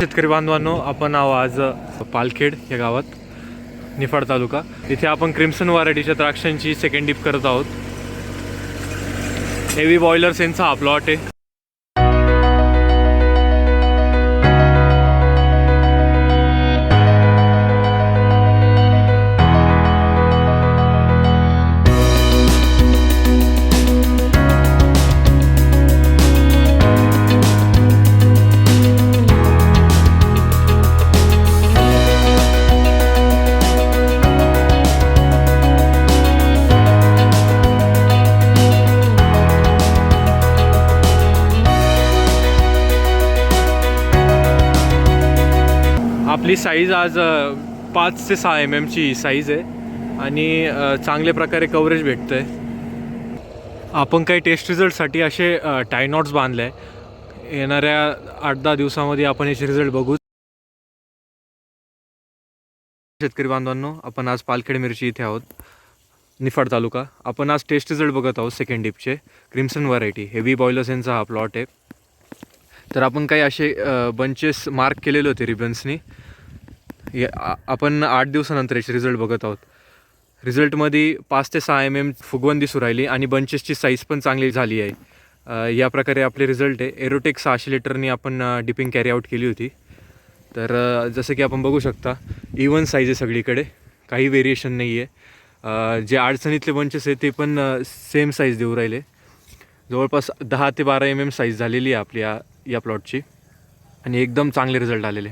शेतकरी बांधवांनो आपण आहो आज पालखेड या गावात निफाड तालुका. इथे आपण क्रिम्सन व्हरायटीच्या द्राक्षांची सेकंड डिप करत आहोत. हेवी बॉयलर्स यांचा हा प्लॉट आहे. आपली साईज आज पाच ते सहा एम एमची साईज आहे. आणि चांगल्या प्रकारे कवरेज भेटतं आहे आपण काही टेस्ट रिझल्टसाठी असे टायनॉट्स बांधले आहे येणाऱ्या आठ दहा दिवसामध्ये आपण याचे रिझल्ट बघू. शेतकरी बांधवांनो आपण आज पालखेड मिरची इथे आहोत. निफाड तालुका. आपण आज टेस्ट रिझल्ट बघत आहोत सेकंड डिपचे क्रिम्सन व्हरायटी हेवी बॉयलर्स यांचा हा प्लॉट आहे. तर आपण काही असे बंचेस मार्क केलेले होते रिबन्सनी या- आपण आठ दिवसानंतर याचे रिझल्ट बघत आहोत. रिझल्टमध्ये पाच ते सहा एम एम फुगवण दिसू राहिली आणि बंचेसची साईज पण चांगली झाली आहे. या प्रकारे आपले रिझल्ट आहे. एरोटेक सहाशे लिटरनी आपण डिपिंग कॅरी आऊट केली होती. तर जसं की आपण बघू शकता इवन साईज आहे सगळीकडे. काही व्हेरिएशन नाही आहे जे अडचणीतले बंचेस आहे ते पण सेम साईज देऊ राहिले. जवळपास दहा ते बारा एम एम साईज झालेली आहे आपल्या या प्लॉटची. आणि एकदम चांगले रिझल्ट आलेले.